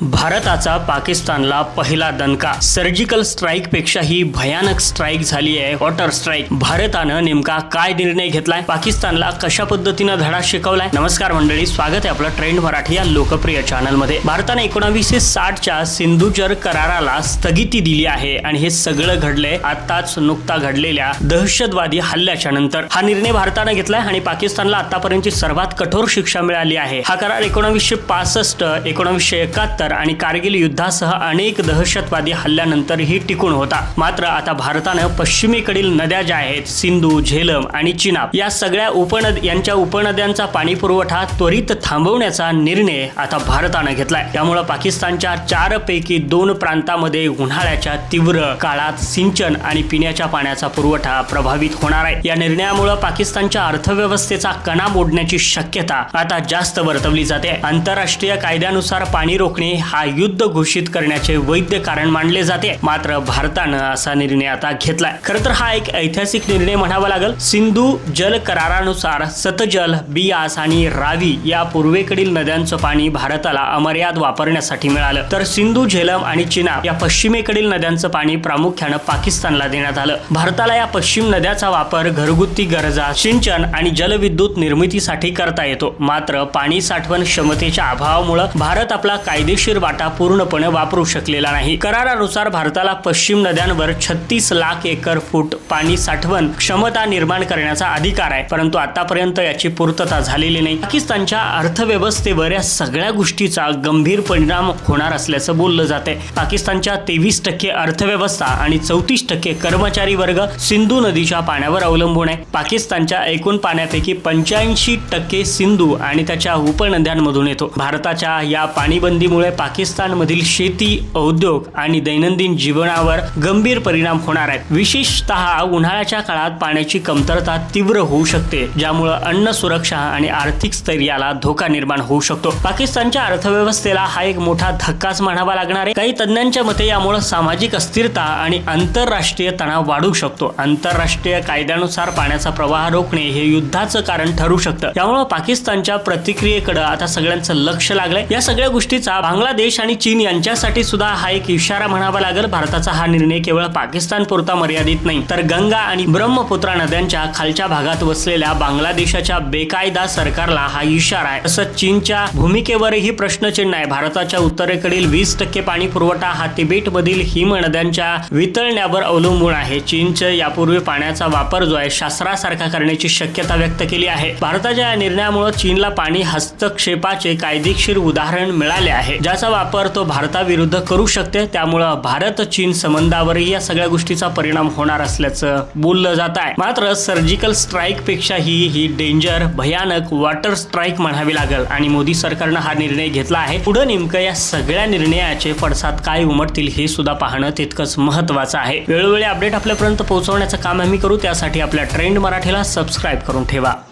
भारताचा पाकिस्तानला पहिला दणका. सर्जिकल स्ट्राईक पेक्षाही भयानक स्ट्राईक झाली आहे. Water strike. भारतानं नेमका काय निर्णय घेतलाय? पाकिस्तानला कशा पद्धतीनं धडा शिकवलाय? नमस्कार मंडळी स्वागत आहे आपलं ट्रेंड मराठी या लोकप्रिय चॅनलमध्ये. भारताने एकोणावीसशे साठच्या सिंधुचर कराराला स्थगिती दिली आहे आणि हे सगळं घडलंय आताच नुकता घडलेल्या दहशतवादी हल्ल्याच्या नंतर. हा निर्णय भारतानं घेतलाय आणि पाकिस्तानला आतापर्यंतची सर्वात कठोर शिक्षा मिळाली आहे. हा करार एकोणावीसशे पासष्ट एकोणावीसशे एकाहत्तर आणि कारगिल युद्धासह अनेक दहशतवादी हल्ल्यानंतरही टिकून होता. मात्र आता भारतानं पश्चिमेकडील नद्या ज्या आहेत सिंधू झेलम आणि चिनाब या सगळ्या उपनद यांच्या उपनद्यांचा पाणी पुरवठा त्वरित थांबवण्याचा निर्णय आता भारतानं घेतलाय. त्यामुळे पाकिस्तानच्या चार पैकी दोन प्रांतामध्ये उन्हाळ्याच्या तीव्र काळात सिंचन आणि पिण्याच्या पाण्याचा पुरवठा प्रभावित होणार आहे. या निर्णयामुळे पाकिस्तानच्या अर्थव्यवस्थेचा कणा मोडण्याची शक्यता आता जास्त वर्तवली जाते. आंतरराष्ट्रीय कायद्यानुसार पाणी रोखणे हा युद्ध घोषित करण्याचे वैध कारण मानले जाते. मात्र भारतानं असा निर्णय आता घेतलाय. खर तर हा एक ऐतिहासिक निर्णय म्हणावा लागेल. सिंधू जल करारानुसार सतजल बियास आणि रावी या पूर्वेकडील नद्यांचं पाणी भारताला अमर्याद वापरण्यासाठी मिळालं. तर सिंधू झेलम आणि चिनाब या पश्चिमेकडील नद्यांचं पाणी प्रामुख्यानं पाकिस्तानला देण्यात आलं. भारताला या पश्चिम नद्याचा वापर घरगुती गरजा सिंचन आणि जलविद्युत निर्मितीसाठी करता येतो. मात्र पाणी साठवण क्षमतेच्या अभावामुळे भारत आपला कायदेशीर वाटा पूर्णपणे वापरू शकलेला नाही. करारानुसार भारताला पश्चिम नद्यांवर छत्तीस लाख एकर फूट पाणी साठवण क्षमता निर्माण करण्याचा अधिकार आहे. परंतु आतापर्यंत याची पूर्तता झालेली नाही. पाकिस्तानच्या अर्थव्यवस्थेवर या सगळ्या गोष्टीचा गंभीर परिणाम होणार असल्याचं बोललं जाते पाकिस्तानच्या तेवीस टक्के अर्थव्यवस्था आणि चौतीस टक्के कर्मचारी वर्ग सिंधू नदीच्या पाण्यावर अवलंबून आहे. पाकिस्तानच्या एकूण पाण्यापैकी पंच्याऐंशी टक्के सिंधू आणि त्याच्या उपनद्यांमधून येतो. भारताच्या या पाणीबंदीमुळे पाकिस्तानमधील शेती उद्योग आणि दैनंदिन जीवनावर गंभीर परिणाम होणार आहेत. विशेषतः उन्हाळ्याच्या काळात पाण्याची कमतरता तीव्र होऊ शकते ज्यामुळे अन्न सुरक्षा आणि आर्थिक स्थैर्याला धोका निर्माण होऊ शकतो. पाकिस्तानच्या अर्थव्यवस्थेला हा एक मोठा धक्काच म्हणावा लागणार आहे. काही तज्ज्ञांच्या मते यामुळे सामाजिक अस्थिरता आणि आंतरराष्ट्रीय तणाव वाढू शकतो. आंतरराष्ट्रीय कायद्यानुसार पाण्याचा प्रवाह रोखणे हे युद्धाचं कारण ठरू शकतं. त्यामुळे पाकिस्तानच्या प्रतिक्रियेकडे आता सगळ्यांचं लक्ष लागलंय. या सगळ्या गोष्टीचा बांगलादेश आणि चीन यांच्यासाठी सुद्धा हा एक इशारा म्हणावा लागेल. भारताचा हा निर्णय केवळ पाकिस्तान पुरता मर्यादित नाही तर गंगा आणि ब्रह्मपुत्रा नद्यांच्या खालच्या भागात वसलेल्या बांगलादेशाच्या बेकायदा सरकारला हा इशारा आहे. तसंच चीनच्या भूमिकेवरही प्रश्नचिन्ह आहे. भारताच्या उत्तरेकडील वीस टक्के पाणी पुरवठा हा तिबेटमधील हिम नद्यांच्या वितळण्यावर अवलंबून आहे. चीनचे यापूर्वी पाण्याचा वापर जो आहे शास्त्रासारखा करण्याची शक्यता व्यक्त केली आहे. भारताच्या या निर्णयामुळे चीनला पाणी हस्तक्षेपाचे कायदेशीर उदाहरण मिळाले आहे. ज्याचा वापर तो भारताविरुद्ध करू शकते. त्यामुळं भारत चीन संबंधावरही या सगळ्या गोष्टीचा परिणाम होणार असल्याचं बोललं जात आहे. मात्र सर्जिकल स्ट्राईक पेक्षाही ही डेंजर भयानक वॉटर स्ट्राईक म्हणावी लागेल. आणि मोदी सरकारनं हा निर्णय घेतला आहे. पुढे नेमकं या सगळ्या निर्णयाचे पडसाद काय उमटतील हे सुद्धा पाहणं तितकंच महत्वाचं आहे. वेळोवेळी अपडेट आपल्यापर्यंत पोहोचवण्याचं काम आम्ही करू. त्यासाठी आपल्या ट्रेंड मराठीला सबस्क्राईब करून ठेवा.